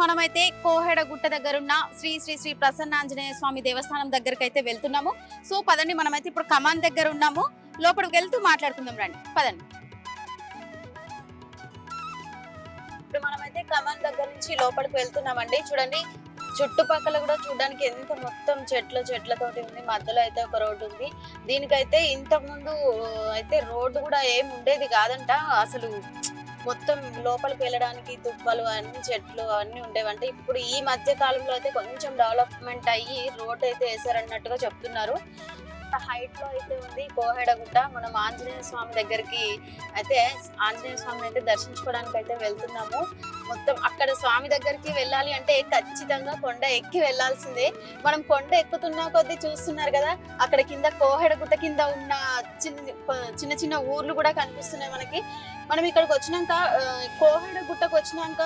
మనమైతే కోహెడ గుట్ట దగ్గర ఉన్న శ్రీ శ్రీ శ్రీ ప్రసన్నాంజనేయ స్వామి దేవస్థానం దగ్గరికి అయితే వెళ్తున్నాము. సో పదండి మనమైతే ఇప్పుడు కమాన్ దగ్గర ఉన్నాము లోపలికి వెళ్తూ మాట్లాడుకుందాం రండి. పదండి. ఇప్పుడు మనమైతే కమాన్ దగ్గర నుంచి లోపలికి వెళ్తున్నామండి. చూడండి చుట్టుపక్కల కూడా చూడడానికి ఎంత మొత్తం చెట్ల చెట్లతోటి ఉంది. మధ్యలో అయితే ఒక రోడ్డు ఉంది. దీనికైతే ఇంతకు ముందు అయితే రోడ్డు కూడా ఏం ఉండేది కాదంట. అసలు మొత్తం లోపలికి వెళ్ళడానికి దుబ్బలు అన్ని చెట్లు అన్ని ఉండేవంటే ఇప్పుడు ఈ మధ్య కాలంలో అయితే కొంచెం డెవలప్మెంట్ అయ్యి రోడ్ అయితే వేసారన్నట్టుగా చెప్తున్నారు. హైట్లో అయితే ఉంది. కోహెడగుట్ట మనం ఆంజనేయ స్వామి దగ్గరికి అయితే ఆంజనేయ స్వామిని అయితే దర్శించుకోవడానికి అయితే వెళ్తున్నాము. మొత్తం అక్కడ స్వామి దగ్గరికి వెళ్ళాలి అంటే ఖచ్చితంగా కొండ ఎక్కి వెళ్ళాల్సిందే. మనం కొండ ఎక్కుతున్న కొద్దీ చూస్తున్నారు కదా అక్కడ కింద కోహెడగుట్ట కింద ఉన్న చిన్న చిన్న చిన్న ఊర్లు కూడా కనిపిస్తున్నాయి మనకి. మనం ఇక్కడికి వచ్చినాక కోహెడ గుట్టకు వచ్చినాక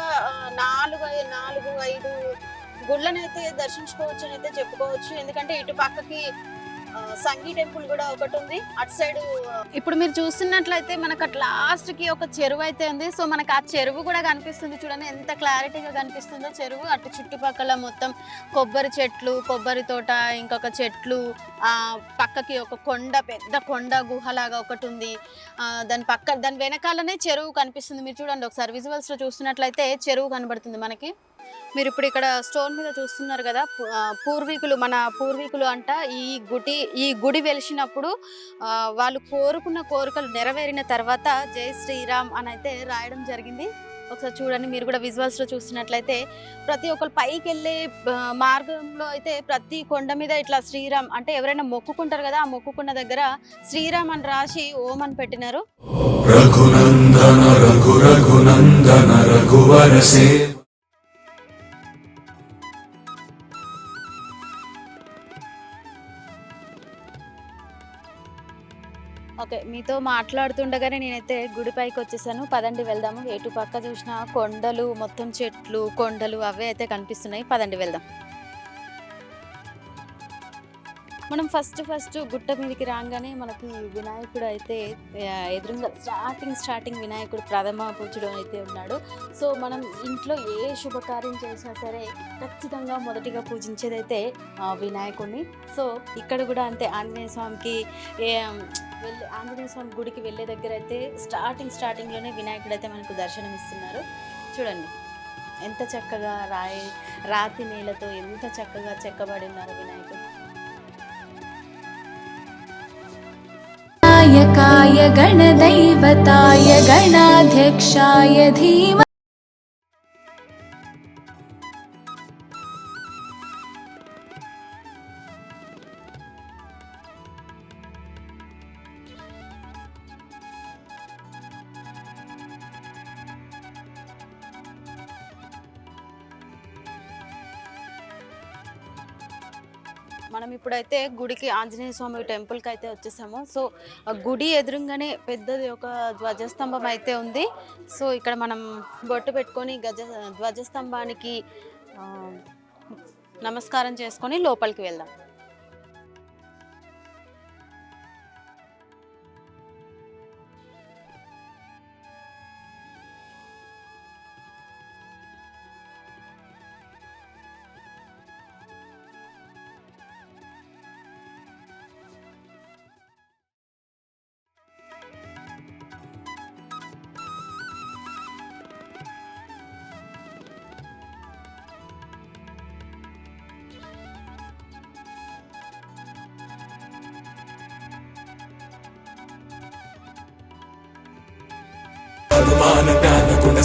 నాలుగు నాలుగు ఐదు గుళ్ళనైతే దర్శించుకోవచ్చు అని అయితే చెప్పుకోవచ్చు. ఎందుకంటే ఇటు పక్కకి సంగీ టెంపుల్ కూడా ఒకటి ఉంది. అటు సైడ్ ఇప్పుడు మీరు చూస్తున్నట్లయితే మనకు అట్ లాస్ట్కి ఒక చెరువు అయితే ఉంది. సో మనకు ఆ చెరువు కూడా కనిపిస్తుంది చూడండి. ఎంత క్లారిటీగా కనిపిస్తుందో చెరువు. అటు చుట్టుపక్కల మొత్తం కొబ్బరి చెట్లు కొబ్బరి తోట ఇంకొక చెట్లు ఆ పక్కకి ఒక కొండ పెద్ద కొండ గుహలాగా ఒకటి ఉంది. దాని పక్క దాని వెనకాలనే చెరువు కనిపిస్తుంది. మీరు చూడండి ఒకసారి విజువల్స్లో చూస్తున్నట్లయితే చెరువు కనబడుతుంది మనకి. మీరు ఇప్పుడు ఇక్కడ స్టోన్ మీద చూస్తున్నారు కదా పూర్వీకులు మన పూర్వీకులు అంట ఈ గుడి ఈ గుడి వెలిసినప్పుడు వాళ్ళు కోరుకున్న కోరికలు నెరవేరిన తర్వాత జై శ్రీరామ్ అని అయితే రాయడం జరిగింది. ఒకసారి చూడండి మీరు కూడా విజువల్స్లో చూస్తున్నట్లయితే ప్రతి ఒక్కరు పైకి వెళ్ళే మార్గంలో అయితే ప్రతి కొండ మీద ఇట్లా శ్రీరామ్ అంటే ఎవరైనా మొక్కుకుంటారు కదా ఆ మొక్కుకున్న దగ్గర శ్రీరామ్ అని రాసి ఓం అని పెట్టినారు. రఘునందన రఘు రఘునందన ఓకే మీతో మాట్లాడుతుండగానే నేనైతే గుడిపైకి వచ్చేసాను. పదండి వెళ్దాము. ఎటు పక్క చూసినా కొండలు మొత్తం చెట్లు కొండలు అవే అయితే కనిపిస్తున్నాయి. పదండి వెళ్దాం. మనం ఫస్ట్ ఫస్ట్ గుట్ట మీదకి రాగానే మనకి వినాయకుడు అయితే ఎదురుగా స్టార్టింగ్ స్టార్టింగ్ వినాయకుడు ప్రథమ పూజుడు అయితే ఉన్నాడు. సో మనం ఇంట్లో ఏ శుభకార్యం చేసినా సరే ఖచ్చితంగా మొదటిగా పూజించేది అయితే వినాయకుడిని సో ఇక్కడ కూడా అంతే. ఆంజనేయ స్వామికి ఏ వెళ్ళే ఆంజనేయ స్వామి గుడికి వెళ్ళే దగ్గర అయితే స్టార్టింగ్ స్టార్టింగ్లోనే వినాయకుడు అయితే మనకు దర్శనం ఇస్తున్నారు. చూడండి. ఎంత చక్కగా రాయి రాతి నేలతో ఎంత చక్కగా చెక్కబడి ఉన్నారు వినాయకుడు. गणदैवताय गणाध्यक्षाय धीमहि మనం ఇప్పుడైతే గుడికి ఆంజనేయ స్వామి టెంపుల్కి అయితే వచ్చేసాము. సో గుడి ఎదురుగానే పెద్దది ఒక ధ్వజస్తంభం అయితే ఉంది. సో ఇక్కడ మనం బొట్టు పెట్టుకొని గజ ధ్వజస్తంభానికి నమస్కారం చేసుకొని లోపలికి వెళ్దాం.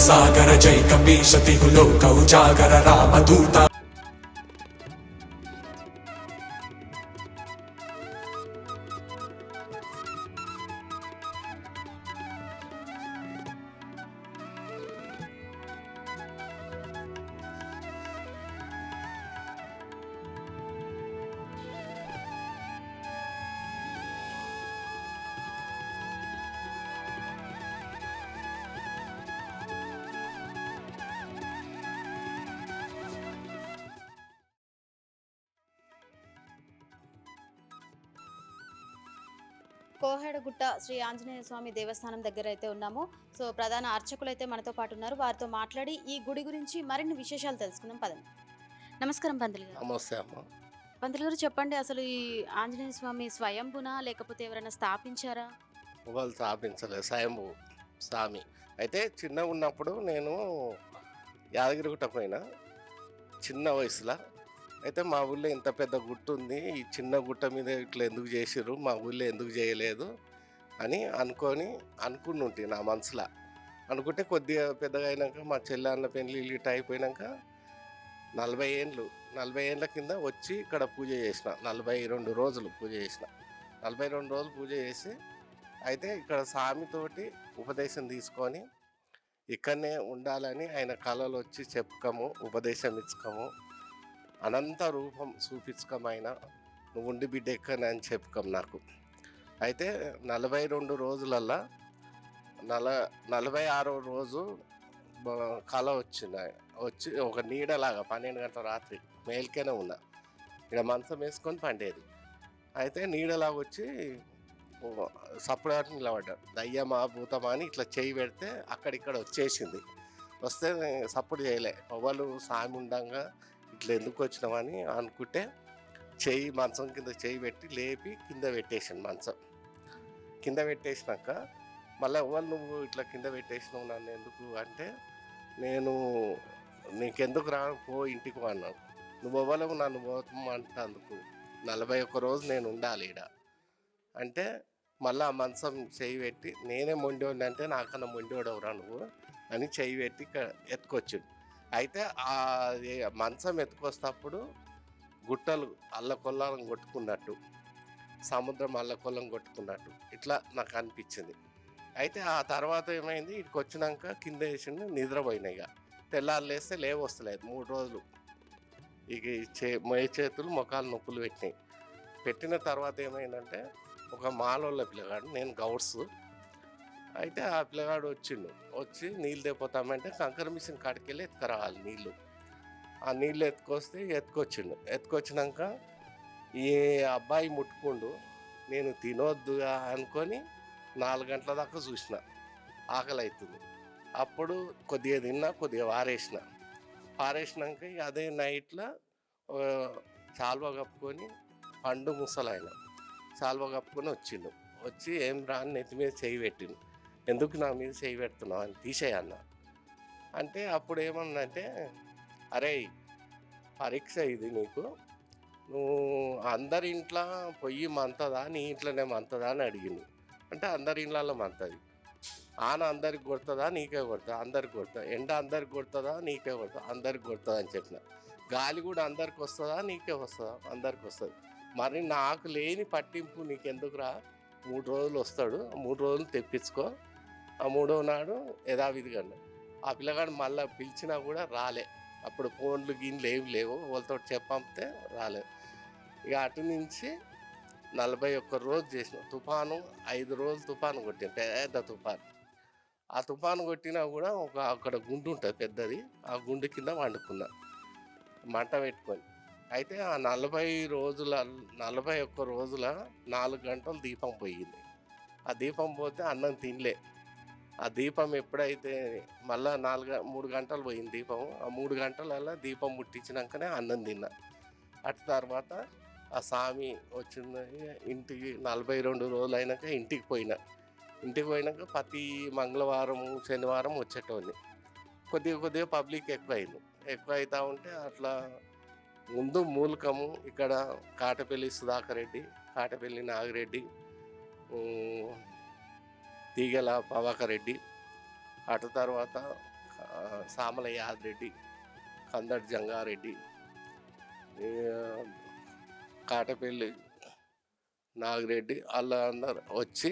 सागर जैकपीशति लोकौजागर रामदूता కోహెడగుట్ట శ్రీ ఆంజనేయ స్వామి దేవస్థానం దగ్గర అయితే ఉన్నాము. సో ప్రధాన అర్చకులు అయితే మనతో పాటు ఉన్నారు. వారితో మాట్లాడి ఈ గుడి గురించి మరిన్ని విశేషాలు తెలుసుకుందాం. పదండి. నమస్కారం పంతులు గారు. నమస్తే అమ్మ. పంతులు గారు చెప్పండి అసలు ఈ ఆంజనేయ స్వామి స్వయంభునా లేకపోతే ఎవరైనా స్థాపించారా? వాళ్ళు స్థాపించలేదు. స్వయంభూ స్వామి. అయితే చిన్నగా ఉన్నప్పుడు నేను యాదగిరిగుట్ట పోయినా. చిన్న వయసులో అయితే మా ఊళ్ళో ఇంత పెద్ద గుట్ట ఉంది ఈ చిన్న గుట్ట మీద ఇట్లా ఎందుకు చేసిర్రు? మా ఊళ్ళో ఎందుకు చేయలేదు? అని అనుకొని అనుకుని ఉంటే నా మనసులో. అనుకుంటే కొద్దిగా పెద్దగా అయినాక మా చెల్లెళ్ళ పెళ్ళి ఇట్ట అయిపోయినాక నలభై ఏండ్లు నలభై ఏండ్ల కింద వచ్చి ఇక్కడ పూజ చేసిన. నలభై రెండు రోజులు పూజ చేసిన. నలభై రెండు రోజులు పూజ చేసి అయితే ఇక్కడ స్వామితోటి ఉపదేశం తీసుకొని ఇక్కడనే ఉండాలని ఆయన కళలు వచ్చి చెప్పుకము ఉపదేశం ఇచ్చుకము. అనంత రూపం చూపించుకమైన నువ్వు ఉండి బిడ్డ ఎక్కని అని చెప్పుకం నాకు. అయితే నలభై రెండు రోజులల్లా నల నలభై ఆరో రోజు కల కళ వచ్చింది వచ్చి ఒక నీడలాగా పన్నెండు గంటల రాత్రి మేల్కేనే ఉన్నా. ఇక్కడ మంచం వేసుకొని పండేది. అయితే నీడలాగా వచ్చి సప్పుడాటు నిలబడ్డాడు దయ్యమా భూతమా అని ఇట్లా చేయి పెడితే అక్కడిక్కడ వచ్చేసింది. వస్తే సప్పుడు చేయలే. ఎవరు సామి ఉండంగా ఇట్లా ఎందుకు వచ్చినామని అనుకుంటే చెయ్యి మంచం కింద చెయ్యి పెట్టి లేపి కింద పెట్టేసాను మంచం. కింద పెట్టేసినాక మళ్ళీ ఎవరు నువ్వు ఇట్లా కింద పెట్టేసినావు నన్ను ఎందుకు అంటే నేను నీకెందుకు రా పో ఇంటికి అన్నాను నువ్వు ఎవ్వలేవు నన్ను పోతామంటందుకు నలభై ఒక్క రోజు నేను ఉండాలి ఈడ. అంటే మళ్ళీ ఆ మంచం చేయి పెట్టి నేనే మొండివాడిని అంటే నాకన్నా మొండివాడవురా నువ్వు అని చేయి పెట్టి ఇక్కడ ఎత్తుకొచ్చిండు. అయితే ఆ అది మంచం ఎత్తుకొస్తప్పుడు గుట్టలు అల్లకొల్లం కొట్టుకున్నట్టు సముద్రం అల్లకొల్లం కొట్టుకున్నట్టు ఇట్లా నాకు అనిపించింది అయితే ఆ తర్వాత ఏమైంది? ఇక్కడికి వచ్చినాక కింద వేసిండు నిద్రపోయినాయి ఇక తెల్లారు లేస్తే లేవు వస్తలేదు మూడు రోజులు. ఇక ఈ చే మై చేతులు మొఖాలు నొప్పులు పెట్టినాయి. పెట్టిన తర్వాత ఏమైందంటే ఒక మాలోళ్ళ పిల్లగాడు నేను గౌడ్స్ అయితే ఆ పిల్లగాడు వచ్చిండు. వచ్చి నీళ్ళు తెపోతామంటే కంకర మిషన్ కాడికి వెళ్ళి ఎత్తుకురావాలి నీళ్ళు. ఆ నీళ్ళు ఎత్తుకొస్తే ఎత్తుకొచ్చిండు. ఎత్తుకొచ్చినాక ఈ అబ్బాయి ముట్టుకుండు. నేను తినొద్దుగా అనుకొని నాలుగు గంటల దాకా చూసిన. ఆకలి అవుతుంది అప్పుడు కొద్దిగా తిన్నా కొద్దిగా వారేసిన. పారేసినాక ఇక అదే నైట్లో చాలువ కప్పుకొని పండు ముసలాయన. చాలువ కప్పుకొని వచ్చిండు. వచ్చి ఏం రాని నెత్తి మీద చేయి పెట్టిండు. ఎందుకు నా మీద చేయి పెడుతున్నావు అని తీసేయన్న. అంటే అప్పుడు ఏమన్నంటే అరే పరీక్ష ఇది నీకు. నువ్వు అందరి ఇంట్లో పొయ్యి మంతదా నీ ఇంట్లోనే మంతదా అని అడిగింది అంటే అందరి ఇండ్లలో మంతది. ఆన అందరికి కొడుతుందా నీకే కొడుతుందా అందరికి కొడుతుందా ఎండ అందరికి కొడుతుందా నీకే కొడుతుందా అందరికి కొడుతుందా అని చెప్పిన. గాలి కూడా అందరికి వస్తుందా నీకే వస్తుందా అందరికి వస్తుంది. మరి నాకు లేని పట్టింపు నీకెందుకురా? మూడు రోజులు వస్తాడు మూడు రోజులు తెప్పించుకో. ఆ మూడో నాడు యథావిధిగా ఆ పిల్లగాడు మళ్ళీ పిలిచినా కూడా రాలే. అప్పుడు ఫోన్లు గిన్నెలు ఏమి లేవు. వాళ్ళతో చెప్పంపితే రాలేదు. ఇక అటు నుంచి నలభై ఒక్క రోజు చేసిన. తుఫాను ఐదు రోజులు తుఫాను కొట్టింది పెద్ద తుఫాను. ఆ తుఫాను కొట్టినా కూడా ఒక అక్కడ గుండు ఉంటుంది పెద్దది. ఆ గుండు కింద వండుకున్నా మంట పెట్టుకొని. అయితే ఆ నలభై రోజుల నలభై ఒక్క రోజుల నాలుగు గంటలు దీపం పోయింది. ఆ దీపం పోతే అన్నం తినలే. ఆ దీపం ఎప్పుడైతే మళ్ళా నాలుగు మూడు గంటలు పోయింది దీపం ఆ మూడు గంటలల్లా దీపం ముట్టించినాకనే అన్నం తిన్నా. అటు తర్వాత ఆ స్వామి వచ్చిన ఇంటికి నలభై రెండు రోజులు అయినాక ఇంటికి పోయినా. ఇంటికి పోయినాక ప్రతి మంగళవారం శనివారం వచ్చేటోని కొద్దిగా కొద్దిగా పబ్లిక్ ఎక్కువ అయింది ఎక్కువ అవుతూ ఉంటే అట్లా ముందు మూలకము ఇక్కడ కాటపల్లి సుధాకర్ రెడ్డి కాటపల్లి నాగిరెడ్డి తీగల ప్రభాకర్ రెడ్డి అటు తర్వాత సామల యాదరెడ్డి కందడి జంగారెడ్డి కాటపల్లి నాగిరెడ్డి వాళ్ళందరు వచ్చి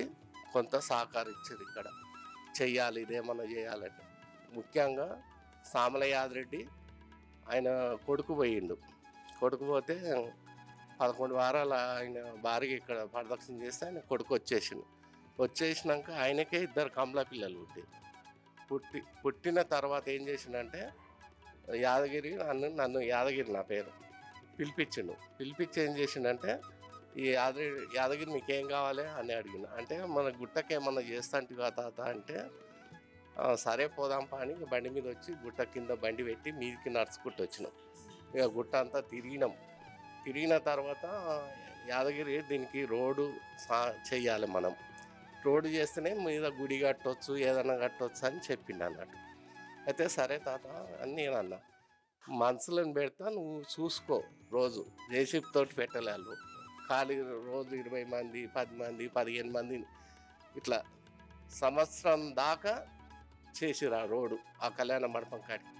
కొంత సహకరించారు ఇక్కడ. చెయ్యాలి ఇదేమన్నా చేయాలంటే. ముఖ్యంగా సామల యాదరెడ్డి ఆయన కొడుకు పోయిండు. కొడుకు పోతే పదకొండు వారాలు ఆయన భార్య ఇక్కడ ప్రదక్షిణ చేస్తే ఆయన కొడుకు వచ్చేసిండు. వచ్చేసినాక ఆయనకే ఇద్దరు కమల పిల్లలు పుట్టి పుట్టి పుట్టిన తర్వాత ఏం చేసిండంటే యాదగిరి నన్ను నన్ను యాదగిరి నా పేరు. పిలిపించిండు. పిలిపించి ఏం చేసిండంటే ఈ యాదగిరి యాదగిరి నీకేం కావాలి అని అడిగిన అంటే మన గుట్టకి ఏమన్నా చేస్తాంటివా తాత అంటే సరే పోదాంపా అని బండి మీద వచ్చి గుట్ట కింద బండి పెట్టి మీదికి నడుచుకుంటూ వచ్చినాం. ఇక గుట్ట అంతా తిరిగినాం. తిరిగిన తర్వాత యాదగిరి దీనికి రోడ్డు సా చెయ్యాలి మనం. రోడ్డు చేస్తేనే మీద గుడి కట్టొచ్చు ఏదైనా కట్టొచ్చు అని చెప్పిండు అన్నట్టు. అయితే సరే తాత అని నేను అన్నా మనుషులను పెడతా నువ్వు చూసుకో రోజు. జేసీపీ తోటి పెట్టలే ఖాళీ రోజు ఇరవై మంది పది మంది పదిహేను మంది ఇట్లా సంవత్సరం దాకా చేసిరా రోడ్డు ఆ కళ్యాణ మండపం కాడికి.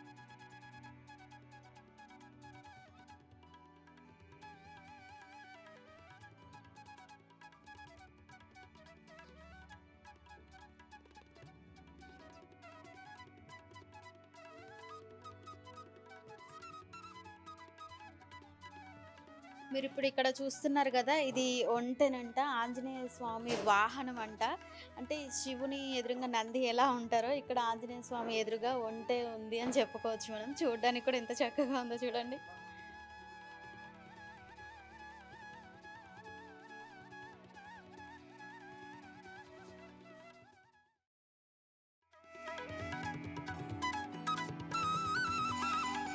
మీరు ఇప్పుడు ఇక్కడ చూస్తున్నారు కదా ఇది ఒంటెనంట ఆంజనేయ స్వామి వాహనం అంట అంటే శివుని ఎదురుగా నంది ఎలా ఉంటారో ఇక్కడ ఆంజనేయ స్వామి ఎదురుగా ఒంటె ఉంది అని చెప్పుకోవచ్చు మనం. చూడడానికి కూడా ఎంత చక్కగా ఉందో చూడండి.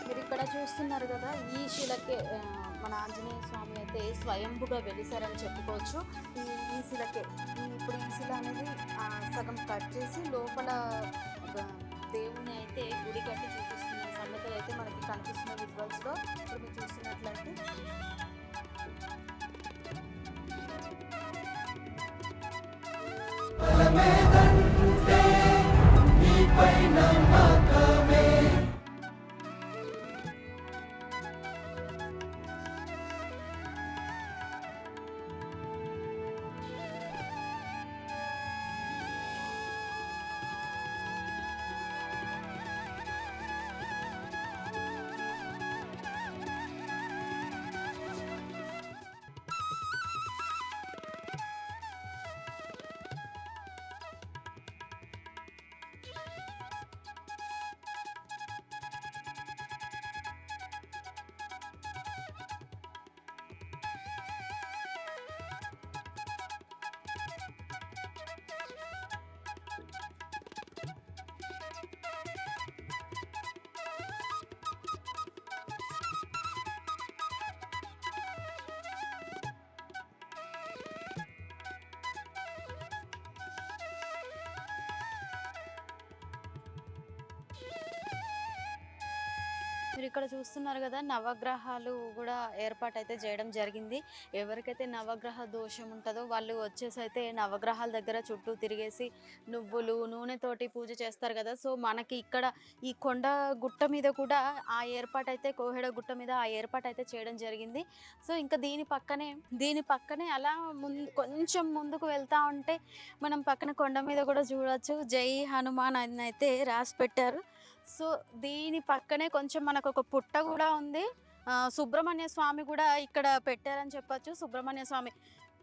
మీరు ఇక్కడ చూస్తున్నారు కదా ఈ శిలకే మన ఆంజనేయ స్వామి అయితే స్వయంభుగా వెలిసారని చెప్పుకోవచ్చు. ఈ ఈ శిలకే ఇప్పుడు ఈ శిల అనేది సగం కట్ చేసి లోపల దేవుని అయితే గుడి కట్టి చూపిస్తున్న సంగతులు అయితే మనకి కనిపిస్తున్న విజువల్స్లో. ఇప్పుడు మీరు చూస్తున్నట్లయితే మీరు ఇక్కడ చూస్తున్నారు కదా నవగ్రహాలు కూడా ఏర్పాటు అయితే చేయడం జరిగింది. ఎవరికైతే నవగ్రహ దోషం ఉంటుందో వాళ్ళు వచ్చేసి అయితే నవగ్రహాల దగ్గర చుట్టూ తిరిగేసి నువ్వులు నూనెతోటి పూజ చేస్తారు కదా. సో మనకి ఇక్కడ ఈ కొండ గుట్ట మీద కూడా ఆ ఏర్పాటు అయితే కోహెడ గుట్ట మీద ఆ ఏర్పాటు అయితే చేయడం జరిగింది. సో ఇంకా దీని పక్కనే దీని పక్కనే అలా ముందు కొంచెం ముందుకు వెళ్తా ఉంటే మనం పక్కన కొండ మీద కూడా చూడొచ్చు. జై హనుమాన్ అని అయితే రాసి పెట్టారు. సో దీని పక్కనే కొంచెం మనకు ఒక పుట్ట కూడా ఉంది. సుబ్రహ్మణ్య స్వామి కూడా ఇక్కడ పెట్టారని చెప్పొచ్చు. సుబ్రహ్మణ్య స్వామి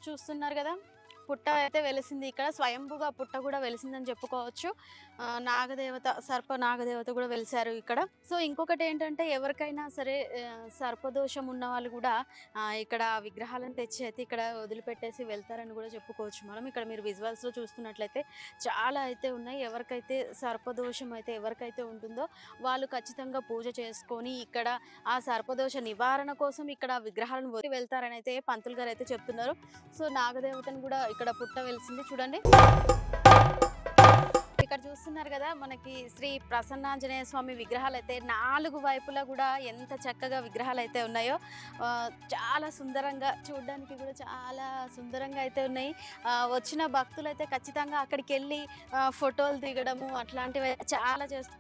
చూస్తున్నారు కదా? పుట్ట అయితే వెలిసింది ఇక్కడ. స్వయంభుగా పుట్ట కూడా వెలిసిందని చెప్పుకోవచ్చు. నాగదేవత సర్ప నాగదేవత కూడా వెలిసారు ఇక్కడ. సో ఇంకొకటి ఏంటంటే ఎవరికైనా సరే సర్పదోషం ఉన్న వాళ్ళు కూడా ఇక్కడ విగ్రహాలను తెచ్చి అయితే ఇక్కడ వదిలిపెట్టేసి వెళ్తారని కూడా చెప్పుకోవచ్చు. మనం ఇక్కడ మీరు విజువల్స్లో చూస్తున్నట్లయితే చాలా అయితే ఉన్నాయి. ఎవరికైతే సర్పదోషం అయితే ఎవరికైతే ఉంటుందో వాళ్ళు ఖచ్చితంగా పూజ చేసుకొని ఇక్కడ ఆ సర్పదోష నివారణ కోసం ఇక్కడ విగ్రహాలను వదిలి వెళ్తారని అయితే పంతులు గారు అయితే చెప్తున్నారు. సో నాగదేవతను కూడా ఇక్కడ పుట్ట వెలిసింది చూడండి. ఇక్కడ చూస్తున్నారు కదా మనకి శ్రీ ప్రసన్నాంజనేయ స్వామి విగ్రహాలు అయితే నాలుగు వైపులా కూడా ఎంత చక్కగా విగ్రహాలు అయితే ఉన్నాయో ఆ, చాలా సుందరంగా చూడడానికి కూడా చాలా సుందరంగా అయితే ఉన్నాయి. ఆ, వచ్చిన భక్తులు అయితే ఖచ్చితంగా అక్కడికి వెళ్ళి ఫోటోలు దిగడము అట్లాంటివి చాలా చేస్తారు